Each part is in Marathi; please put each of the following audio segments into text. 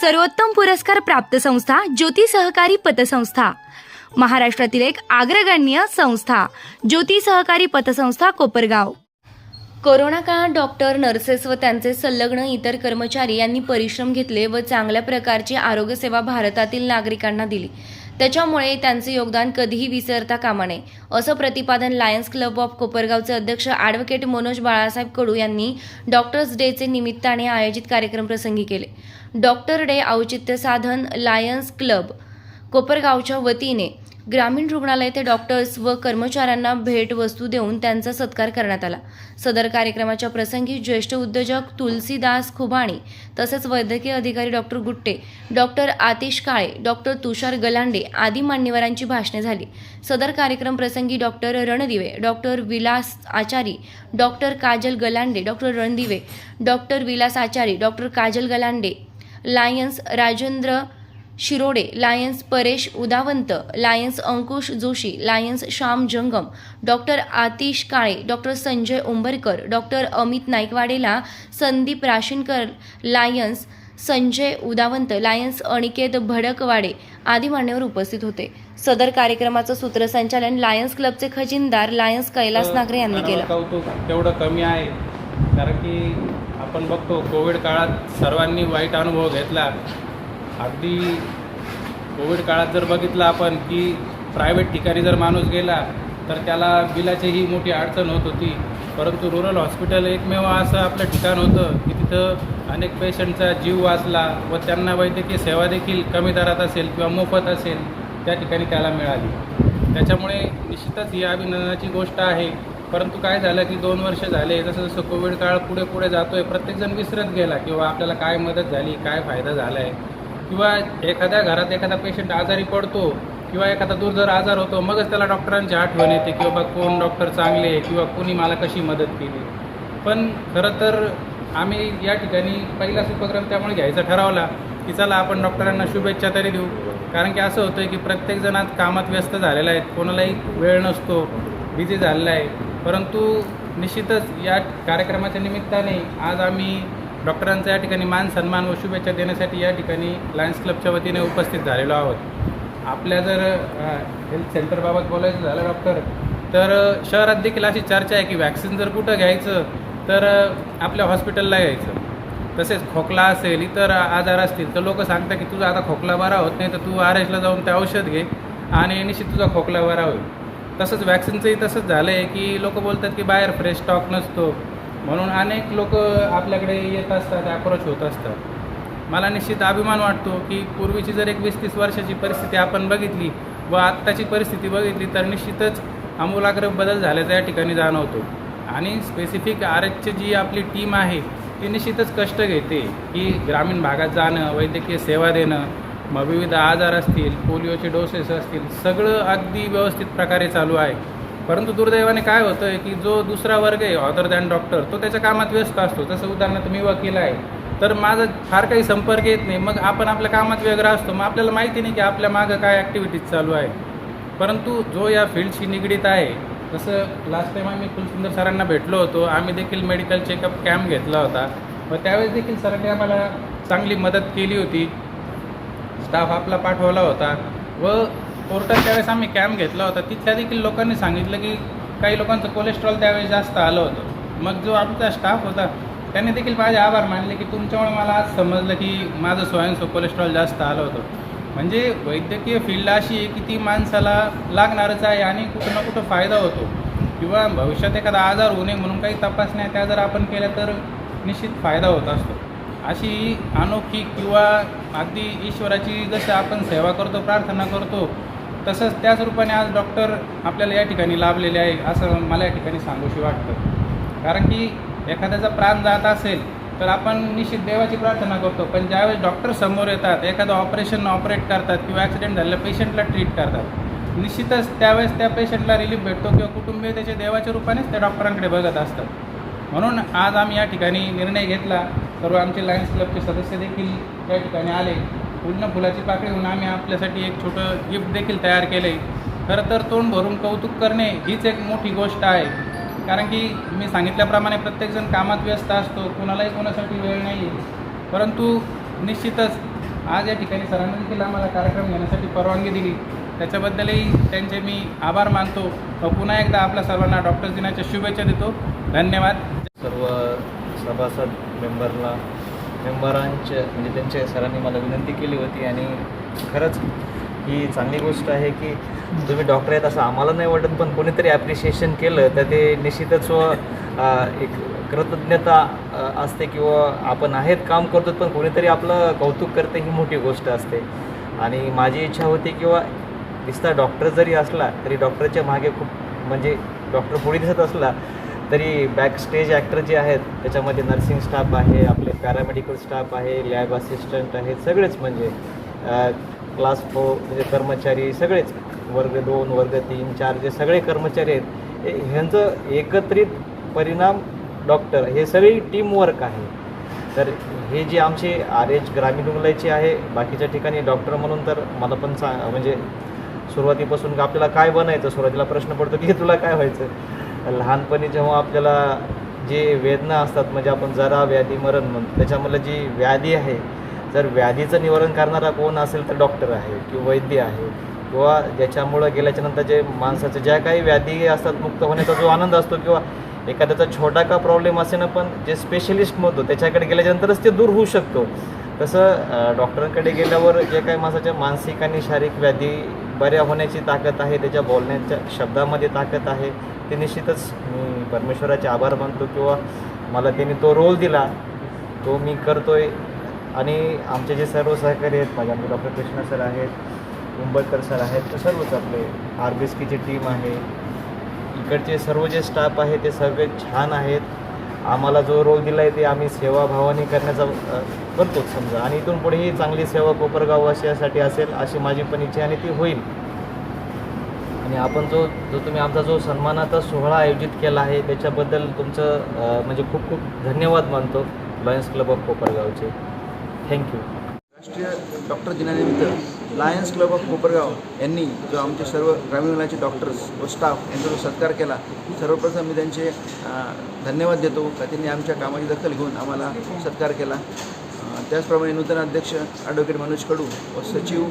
सर्वोत्तम पुरस्कार प्राप्त संस्था ज्योती सहकारी पतसंस्था. महाराष्ट्रातील एक अग्रगण्य संस्था ज्योती सहकारी पतसंस्था कोपरगाव. कोरोना काळात डॉक्टर नर्सेस व त्यांचे संलग्न इतर कर्मचारी यांनी परिश्रम घेतले व चांगल्या प्रकारची आरोग्यसेवा भारतातील नागरिकांना दिली. त्याच्यामुळे त्यांचे योगदान कधीही विसरता कामा नये. असं प्रतिपादन लायन्स क्लब ऑफ कोपरगावचे अध्यक्ष ॲडव्होकेट मनोज बाळासाहेब कडू यांनी डॉक्टर्स डेचे निमित्ताने आयोजित कार्यक्रम प्रसंगी केले. डॉक्टर डे औचित्य साधन लायन्स क्लब कोपरगावच्या वतीने ग्रामीण रुग्णालय ते डॉक्टर्स व कर्मचाऱ्यांना भेटवस्तू देऊन त्यांचा सत्कार करण्यात आला. सदर कार्यक्रमाच्या प्रसंगी ज्येष्ठ उद्योजक तुलसीदास खुबाणी तसेच वैद्यकीय अधिकारी doctor Gutte doctor Atish Kale doctor Tushar Galande आदी मान्यवरांची भाषणे झाली. सदर कार्यक्रम प्रसंगी doctor Randive doctor Vilas Achari doctor Kajal Galande doctor Randive doctor Vilas Achari doctor Kajal Galande lions Rajendra Shirode lions Paresh Udavant lions Ankush Joshi lions Shyam Jangam doctor Atish Kale doctor Sanjay Umbarkar doctor Amit नाईकवाडेला Sandeep Rashinkar Lions Sanjay Udavant Lions Aniket भडकवाडे आदी मान्यवर उपस्थित होते. सदर कार्यक्रमाचं सूत्रसंचालन लायन्स क्लबचे खजिनदार लायन्स कैलास नागरे यांनी केलं. कौतुक तेवढं कमी आहे. कारण की आपण बघतो कोविड काळात सर्वांनी वाईट अनुभव घेतला. अगदी कोविड काळात जर बघितलं आपण की प्रायव्हेट ठिकाणी जर माणूस गेला तर त्याला बिलाचीही मोठी अडचण होत होती. परंतु रुरल हॉस्पिटल एकमेव असं आपलं ठिकाण होतं की तिथं अनेक पेशंटचा जीव वाचला व त्यांना वैद्यकीय सेवा देखील कमी दरात असेल किंवा मोफत असेल त्या ठिकाणी त्याला मिळाली. त्याच्यामुळे निश्चितच ही अभिनंदनाची गोष्ट आहे. परंतु काय झालं की दोन वर्ष झाले जसं जसं कोविड काळ पुढे पुढे जातोय प्रत्येकजण विसरत गेला किंवा आपल्याला काय मदत झाली काय फायदा झाला आहे किंवा एखाद्या घरात एखादा पेशंट आजारी पडतो किंवा एखादा दूर जर आजार होतो मगच त्याला डॉक्टरांची आठवण येते की बाबा कोण डॉक्टर चांगले किंवा कोणी मला कशी मदत केली पण खरं तर आम्ही या ठिकाणी पहिलाच उपक्रम त्यामुळे घ्यायचा ठरवला की चला आपण डॉक्टरांना शुभेच्छा तरी देऊ. कारण की असं होतं की प्रत्येकजण आज कामात व्यस्त झालेला आहे कोणालाही वेळ नसतो बिझी झालेला आहे. परंतु निश्चितच या कार्यक्रमाच्या निमित्ताने आज आम्ही डॉक्टरांचा या ठिकाणी मान सन्मान व शुभेच्छा देण्यासाठी या ठिकाणी लायन्स क्लबच्या वतीने उपस्थित झालेलो आहोत. आपल्या जर हेल्थ सेंटरबाबत बोलायचं झालं डॉक्टर तर शहरात देखील अशी चर्चा आहे की वॅक्सिन जर कुठं घ्यायचं तर आपल्या हॉस्पिटलला घ्यायचं तसेच खोकला असेल इतर आजार असतील तर लोक सांगतात की तुझा आता खोकला बरा होत नाही तर तू आर एसला जाऊन ते औषध घे आणि निश्चित तुझा खोकला बरा होईल. तसंच वॅक्सिनचंही तसंच झालं आहे की लोक बोलतात की बाहेर फ्रेश स्टॉक नसतो. म्हणून अनेक लोक आपल्याकडे येत असतात अप्रोच होत असतात. मला निश्चित अभिमान वाटतो की पूर्वीची जर एक वीस तीस वर्षाची परिस्थिती आपण बघितली व आत्ताची परिस्थिती बघितली तर निश्चितच आमूलाग्र बदल झाल्याचा या ठिकाणी जाणवतो. आणि स्पेसिफिक आर एचची जी आपली टीम आहे ती निश्चितच कष्ट घेते की ग्रामीण भागात जाणं वैद्यकीय सेवा देणं मग विविध आजार असतील पोलिओचे डोसेस असतील सगळं अगदी व्यवस्थित प्रकारे चालू आहे. परंतु दुर्दैवाने काय होतं आहे की जो दुसरा वर्ग आहे ऑदर दॅन डॉक्टर तो त्याच्या कामात व्यस्त असतो. जसं उदाहरणार्थ मी वकील आहे. तर माझा फार काही संपर्क येत नाही. मग आपण आपल्या कामात वेगळा असतो. मग आपल्याला माहिती नाही की आपल्या मागं काय ॲक्टिव्हिटीज चालू आहे. परंतु जो या फील्डशी निगडीत आहे जसं लास्ट टाईम आम्ही कुलसुंदर सरांना भेटलो होतो आम्ही देखील मेडिकल चेकअप कॅम्प घेतला होता. व त्यावेळेस देखील सरांनी आम्हाला चांगली मदत केली होती. स्टाफ आपला पाठवला होता. व कोर्टात त्यावेळेस आम्ही कॅम्प घेतला होता. तिथल्या देखील लोकांनी सांगितलं की काही लोकांचं कोलेस्ट्रॉल त्यावेळेस जास्त आलं होतं. मग जो आमचा स्टाफ होता त्यांनी देखील माझे आभार मानले की तुमच्यामुळे मला आज समजलं की माझं स्वयंस्व कोलेस्ट्रॉल जास्त आलं होतं. म्हणजे वैद्यकीय फील्ड अशी आहे की ती माणसाला लागणारच आहे आणि कुठं ना कुठं फायदा होतो. किंवा भविष्यात एखादा आजार होऊ नये म्हणून काही तपासण्या त्या जर आपण केल्या तर निश्चित फायदा होत असतो. अशी अनोखी किंवा अगदी ईश्वराची जसं आपण सेवा करतो प्रार्थना करतो तसंच त्याच रूपाने आज डॉक्टर आपल्याला या ठिकाणी लाभलेले आहे असं मला या ठिकाणी सांगूशी वाटतं. कारण की एखाद्याचा प्राण जात असेल तर आपण निश्चित देवाची प्रार्थना करतो पण ज्यावेळेस डॉक्टर समोर येतात एखादं ऑपरेशन ऑपरेट करतात किंवा ॲक्सिडेंट झालेल्या पेशंटला ट्रीट करतात निश्चितच त्यावेळेस त्या पेशंटला रिलीफ भेटतो किंवा कुटुंबीय त्याच्या देवाच्या रूपानेच त्या डॉक्टरांकडे बघत असतात. म्हणून आज आम्ही या ठिकाणी निर्णय घेतला सर्व आमचे लायन्स क्लबचे सदस्य देखील या ठिकाणी आले. पूर्ण फुलाची पाकळी होऊन आम्ही आपल्यासाठी एक छोटं गिफ्ट देखील तयार केलं आहे खरं तर तोंड भरून कौतुक करणे हीच एक मोठी गोष्ट आहे. कारण की मी सांगितल्याप्रमाणे प्रत्येकजण कामात व्यस्त असतो कुणालाही कोणासाठी वेळ नाही परंतु निश्चितच आज या ठिकाणी सरांनी देखील आम्हाला कार्यक्रम घेण्यासाठी परवानगी दिली. त्याच्याबद्दलही त्यांचे मी आभार मानतो. व पुन्हा एकदा आपल्या सर्वांना डॉक्टर दिनाच्या शुभेच्छा देतो. धन्यवाद. सर्व सभासद मेंबरला मेंबरांचे म्हणजे त्यांच्या सरांनी मला विनंती केली होती आणि खरंच ही चांगली गोष्ट आहे की तुम्ही डॉक्टर आहेत असं आम्हाला नाही वाटत पण कोणीतरी ॲप्रिशिएशन केलं तर ते निश्चितच व एक कृतज्ञता असते किंवा आपण आहेत काम करतो पण कोणीतरी आपलं कौतुक करते ही मोठी गोष्ट असते. आणि माझी इच्छा होती किंवा दिसता डॉक्टर जरी असला तरी डॉक्टरच्या मागे खूप म्हणजे डॉक्टर पुढे दिसत असला तरी बॅक स्टेज ॲक्टर जे आहेत त्याच्यामध्ये नर्सिंग स्टाफ आहे आपले पॅरामेडिकल स्टाफ आहे लॅब असिस्टंट आहेत सगळेच म्हणजे क्लास फोर म्हणजे कर्मचारी सगळेच. वर्ग दोन वर्ग तीन चार जे सगळे कर्मचारी आहेत हे- ह्यांचं एकत्रित परिणाम डॉक्टर हे सगळी टीमवर्क आहे. तर हे जे आमचे आर एच ग्रामीण रुग्णालयाचे आहे बाकीच्या ठिकाणी डॉक्टर म्हणून तर मला पण सा म्हणजे सुरुवातीपासून आपल्याला काय बनायचं सुरुवातीला प्रश्न पडतो की तुला काय व्हायचं? लहानपणी जेव्हा आपल्याला जे वेदना असतात म्हणजे आपण जरा व्याधी मरण म्हणतो त्याच्यामधलं जी व्याधी आहे जर व्याधीचं निवारण करणारा कोण असेल तर डॉक्टर आहे किंवा वैद्य आहे किंवा ज्याच्यामुळं गेल्याच्यानंतर जे माणसाच्या ज्या काही व्याधी असतात मुक्त होण्याचा जो आनंद असतो किंवा एखाद्याचा छोटा का प्रॉब्लेम असे ना पण जे स्पेशलिस्ट म्हणतो त्याच्याकडे गेल्याच्यानंतरच ते दूर होऊ शकतो. तसं डॉक्टरांकडे गेल्यावर जे काही माणसाच्या मानसिक आणि शारीरिक व्याधी बऱ्या होण्याची ताकद आहे त्याच्या बोलण्याच्या शब्दामध्ये ताकद आहे. ते निश्चितच मी परमेश्वराचे आभार मानतो किंवा मला त्यांनी तो रोल दिला तो मी करतोय. आणि आमचे जे सर्व सहकारी आहेत माझ्या आमचे डॉक्टर कृष्णा सर आहेत मुंबईकर सर आहेत ते सर्वच आपले आर बी एस टीम आहे. इकडचे सर्व जे स्टाफ आहे ते सगळे छान आहेत. आम्हाला जो रोल दिला आहे ते आम्ही सेवाभावाने करण्याचा करतोच समजा. आणि इथून पुढेही चांगली सेवा कोपरगाव वासियासाठी असेल अशी माझी पण इच्छा आणि ती होईल. आणि आपण जो जो तुम्ही आमचा जो सन्मानाचा सोहळा आयोजित केला आहे त्याच्याबद्दल तुमचं म्हणजे खूप खूप धन्यवाद मानतो लॉयन्स क्लब ऑफ कोपरगावचे थँक्यू राष्ट्रीय डॉक्टर दिनानिमित्त लायन्स क्लब ऑफ कोपरगाव यांनी जो आमचे सर्व ग्रामीण रुग्णालयाचे डॉक्टर्स व स्टाफ यांचा जो सत्कार केला सर्वप्रथम मी त्यांचे धन्यवाद देतो का त्यांनी आमच्या कामाची दखल घेऊन आम्हाला सत्कार केला. त्याचप्रमाणे नूतन अध्यक्ष ॲडव्होकेट मनोज कडू व सचिव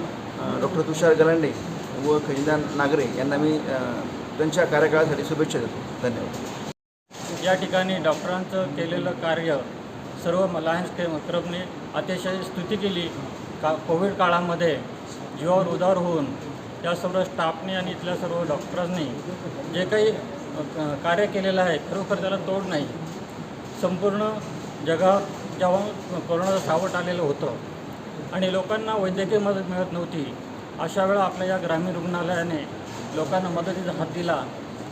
डॉक्टर तुषार गलांडे व खजिनदार नागरे यांना मी त्यांच्या कार्यकाळासाठी शुभेच्छा देतो. धन्यवाद. या ठिकाणी डॉक्टरांचं केलेलं कार्य सर्व लायन्स क्लब क्लबने अतिशय स्तुती केली. का कोविड काळामध्ये जीवावर उदार होऊन या सर्व स्टाफने आणि इथल्या सर्व डॉक्टरांनी जे काही क- कार्य केलेलं आहे खरोखर त्याला तोड नाही. संपूर्ण जगात जेव्हा कोरोनाचं सावट आलेलं होतं आणि लोकांना वैद्यकीय मदत मिळत नव्हती अशा वेळा आपल्या या ग्रामीण रुग्णालयाने लोकांना मदतीचा हात दिला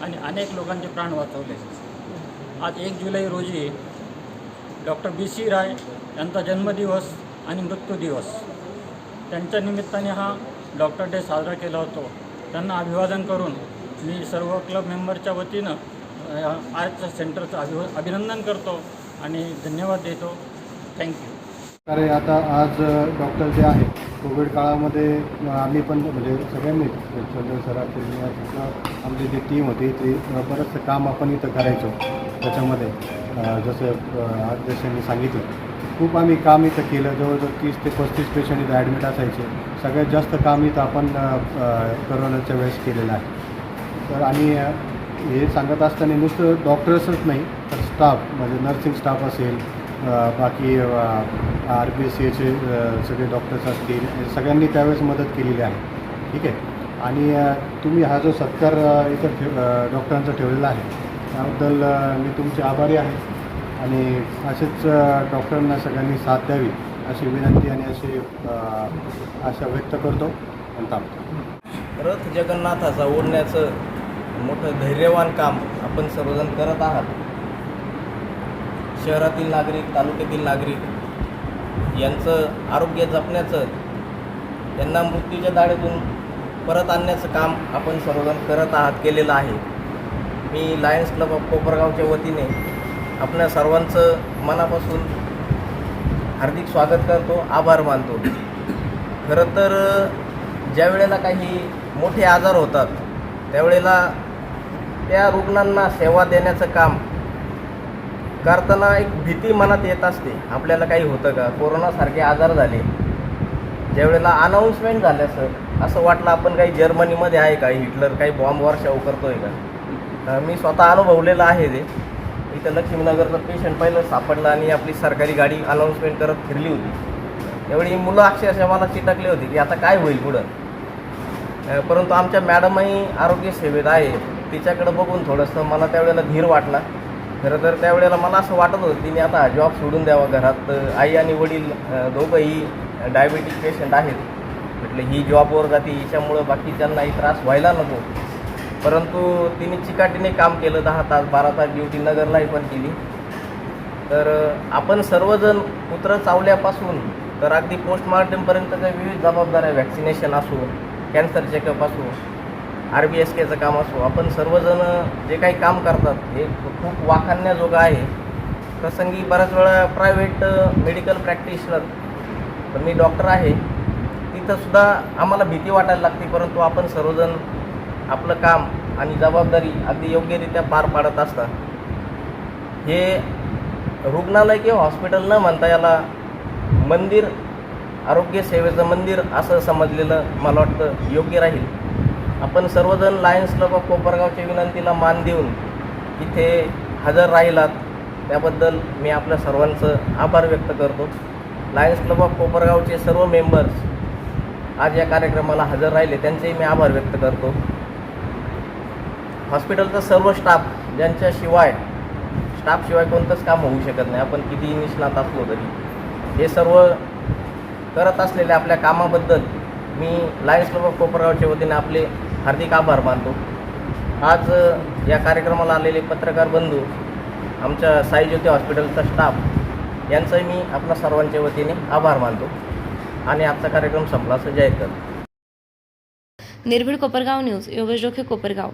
आणि अनेक लोकांचे प्राण वाचवले. आज एक जुलै रोजी डॉक्टर बी सी राय यांचा जन्मदिवस आणि मृत्यू दिवस. त्यांच्या निमित्ताने हा डॉक्टर डे साजरा केला होतो. त्यांना अभिवादन करून मी सर्व क्लब मेंबरच्या वतीनं अ, आजच्या सेंटरचं अभिव अभिनंदन करतो आणि धन्यवाद देतो. थँक्यू अरे आता आज डॉक्टर जे आहे कोविड काळामध्ये आम्ही पण म्हणजे सगळ्यांनी चंद्र सरांनी आमची जी टीम होती ती बरंचसं काम आपण इथं करायचो त्याच्यामध्ये. जसं अ, अध्यक्षांनी सांगितलं खूप आम्ही काम इथं केलं जवळजवळ तीस ते पस्तीस पेशंट इथं ॲडमिट असायचे. सगळ्यात जास्त काम इथं आपण करोनाच्या वेळेस केलेलं आहे. तर आणि हे सांगत असताना नुसतं डॉक्टर्सच नाही तर स्टाफ म्हणजे नर्सिंग स्टाफ असेल बाकी आर बी सी एचे सगळे डॉक्टर्स असतील सगळ्यांनी त्यावेळेस मदत केलेली आहे. ठीक आहे? आणि तुम्ही हा जो सत्कार इथं ठेव डॉक्टरांचा ठेवलेला आहे त्याबद्दल मी तुमचे आभारी आहे. आणि असेच डॉक्टरांना सगळ्यांनी साथ द्यावी अशी विनंती आणि अशी आशा व्यक्त करतो आणि थांबतो. रथ जगन्नाथाचा ओढण्याचं मोठं धैर्यवान काम आपण सर्वजण करत आहात. शहरातील नागरिक तालुक्यातील नागरिक यांचं आरोग्य जपण्याचं त्यांना मृत्यूच्या दाढेतून परत आणण्याचं काम आपण सर्वजण करत आहात केलेलं आहे. मी लायन्स क्लब ऑफ कोपरगावच्या वतीने आपल्या सर्वांचं मनापासून हार्दिक स्वागत करतो आभार मानतो. खरं तर ज्या वेळेला काही मोठे आजार होतात त्यावेळेला त्या रुग्णांना सेवा देण्याचं काम करताना एक भीती मनात येत असते. आपल्याला काही होतं का? कोरोनासारखे आजार झाले. ज्यावेळेला अनाऊन्समेंट झालं सर असं वाटलं आपण काही जर्मनीमध्ये आहे का? हिटलर काही बॉम्ब वर्षाव करतोय का? मी स्वतः अनुभवलेलं आहे ते. इथं लक्ष्मीनगरचं पेशंट पहिलं सापडलं आणि आपली सरकारी गाडी अनाऊन्समेंट करत फिरली होती. त्यावेळी मुलं अक्षरशः मला चिटकले होते की आता काय होईल पुढं? परंतु आमच्या मॅडमही आरोग्य सेवेत आहे. तिच्याकडं बघून थोडंसं मला त्यावेळेला धीर वाटला. खरं तर त्यावेळेला मला असं वाटत होतं तिने आता जॉब सोडून द्यावा घरात. आई आणि वडील दोघंही डायबिटीक पेशंट आहेत. म्हटलं ही जॉबवर जाते हिच्यामुळं बाकीच्यांनाही त्रास व्हायला नको. परंतु तिने चिकाटीने काम केलं दहा तास बारा तास ड्युटी नगरलाही पण केली. तर आपण सर्वजण कुत्रं चावल्यापासून तर अगदी पोस्टमार्टमपर्यंतच्या विविध जबाबदाऱ्या व्हॅक्सिनेशन असो कॅन्सर चेकअप असो आर बी एस केचं काम असो आपण सर्वजण जे काही काम करतात हे खूप वाखाणण्याजोगं आहे. प्रसंगी बऱ्याच वेळा प्रायव्हेट मेडिकल प्रॅक्टिशनर तर मी डॉक्टर आहे. तिथंसुद्धा आम्हाला भीती वाटायला लागते परंतु आपण सर्वजण आपलं काम आणि जबाबदारी अगदी योग्यरित्या पार पाडत असतात. हे रुग्णालय किंवा हॉस्पिटल न म्हणता याला मंदिर आरोग्य सेवेचं मंदिर असं समजलेलं मला वाटतं योग्य राहील. आपण सर्वजण लायन्स क्लब ऑफ कोपरगावच्या विनंतीला मान देऊन इथे हजर राहिलात. त्याबद्दल मी आपल्या सर्वांचं आभार व्यक्त करतो. लायन्स क्लब ऑफ कोपरगावचे सर्व मेंबर्स आज या कार्यक्रमाला हजर राहिले त्यांचेही मी आभार व्यक्त करतो. हॉस्पिटलचा सर्व स्टाफ ज्यांच्याशिवाय स्टाफशिवाय कोणतंच काम होऊ शकत नाही. आपण कितीही निष्णात असलो तरी. हे सर्व करत असलेल्या आपल्या कामाबद्दल मी लायन्स क्लब ऑफ कोपरगावच्या वतीने आपले हार्दिक आभार मानतो. आज या कार्यक्रमाला आलेले पत्रकार बंधू आमच्या साईज्योती हॉस्पिटलचा स्टाफ यांचाही मी आपल्या सर्वांच्या वतीने आभार मानतो. आणि आजचा कार्यक्रम संपला असं जाहीर करतो. निर्भीड कोपरगाव न्यूज योगेश जोखे कोपरगाव.